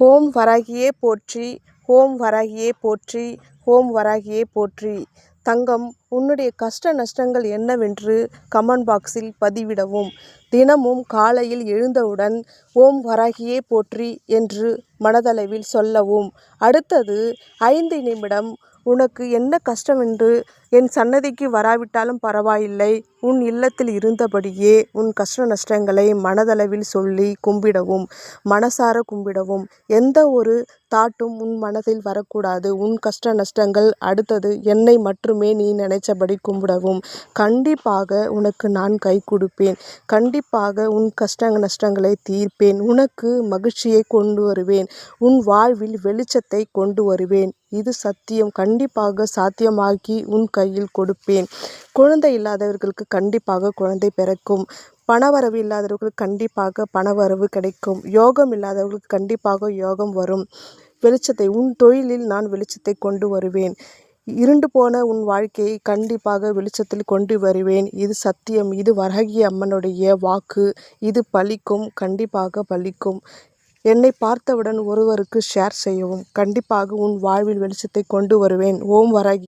ஓம் வராகியே போற்றி ஓம் வராகியே போற்றி ஓம் வராகியே போற்றி. தங்கம் உன்னுடைய கஷ்ட நஷ்டங்கள் என்னவென்று கமெண்ட் பாக்ஸில் பதிவிடவும். தினமும் காலையில் எழுந்தவுடன் ஓம் வராகியே போற்றி என்று மனதளவில் சொல்லவும். அடுத்தது ஐந்து நிமிடம் உனக்கு என்ன கஷ்டம் என்று என் சன்னதிக்கு வராவிட்டாலும் பரவாயில்லை. உன் இல்லத்தில் இருந்தபடியே உன் கஷ்ட நஷ்டங்களை மனதளவில் சொல்லி கும்பிடவும் மனசார கும்பிடவும். எந்த ஒரு தாட்டும் உன் மனதில் வரக்கூடாது. உன் கஷ்ட நஷ்டங்கள் அடுத்தது என்னை மட்டுமே நீ நினைச்சபடி கும்பிடவும். கண்டிப்பாக உனக்கு நான் கை கொடுப்பேன். கண்டிப்பாக உன் கஷ்ட நஷ்டங்களை தீர்ப்பேன். உனக்கு மகிழ்ச்சியை கொண்டு வருவேன். உன் வாழ்வில் வெளிச்சத்தை கொண்டு வருவேன். இது சத்தியம். கண் கண்டிப்பாக சாத்தியமாக்கி உன் கையில் கொடுப்பேன். குழந்தை இல்லாதவர்களுக்கு கண்டிப்பாக குழந்தை பிறக்கும். பணவரவு இல்லாதவர்களுக்கு கண்டிப்பாக பணவரவு கிடைக்கும். யோகம் இல்லாதவர்களுக்கு கண்டிப்பாக யோகம் வரும். வெளிச்சத்தை உன் தொழிலில் நான் வெளிச்சத்தை கொண்டு வருவேன். இருண்டு போன உன் வாழ்க்கையை கண்டிப்பாக வெளிச்சத்தில் கொண்டு வருவேன். இது சத்தியம். இது வரகி அம்மனுடைய வாக்கு. இது பலிக்கும். கண்டிப்பாக பலிக்கும். என்னை பார்த்தவுடன் ஒருவருக்கு ஷேர் செய்யவும் கண்டிப்பாக உன் வாழ்வில் வெளிச்சத்தை கொண்டு வருவேன். ஓம் வராகி.